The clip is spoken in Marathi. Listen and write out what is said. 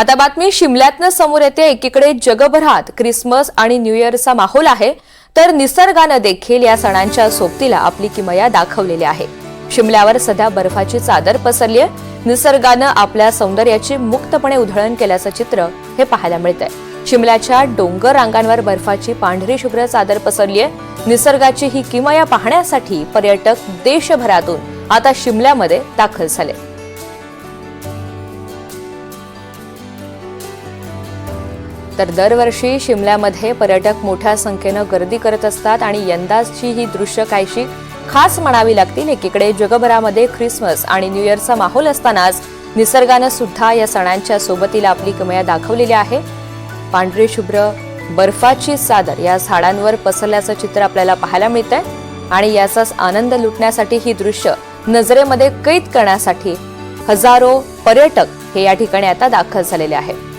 आता बातमी शिमल्यातनं समोर येते. एकीकडे जगभरात क्रिसमस आणि न्यू इयरचा माहोल आहे तर निसर्गानं देखील या सणांच्या सोबतीला आपली किमया दाखवलेली आहे. शिमल्यावर सध्या बर्फाची चादर पसरली आहे निसर्गानं आपल्या सौंदर्याची मुक्तपणे उधळण केल्याचं चित्र हे पाहायला मिळतंय. शिमल्याच्या डोंगर रांगांवर बर्फाची पांढरी शुभ्र चादर पसरली आहे निसर्गाची ही किमया पाहण्यासाठी पर्यटक देशभरातून आता शिमल्यामध्ये दाखल झाले. तर दरवर्षी शिमल्यामध्ये पर्यटक मोठ्या संख्येनं गर्दी करत असतात आणि यंदाची ही दृश्य काहीशी खास म्हणावी लागतील. एकीकडे जगभरामध्ये ख्रिसमस आणि न्यू इयरचा माहोल असतानाच निसर्गानं सुद्धा या सणांच्या सोबतीला आपली कमया दाखवलेली आहे. पांढरे शुभ्र बर्फाची चादर या झाडांवर पसरल्याचं चित्र आपल्याला पाहायला मिळतंय आणि याचाच आनंद लुटण्यासाठी ही दृश्य नजरेमध्ये कैद करण्यासाठी हजारो पर्यटक हे या ठिकाणी आता दाखल झालेले आहेत.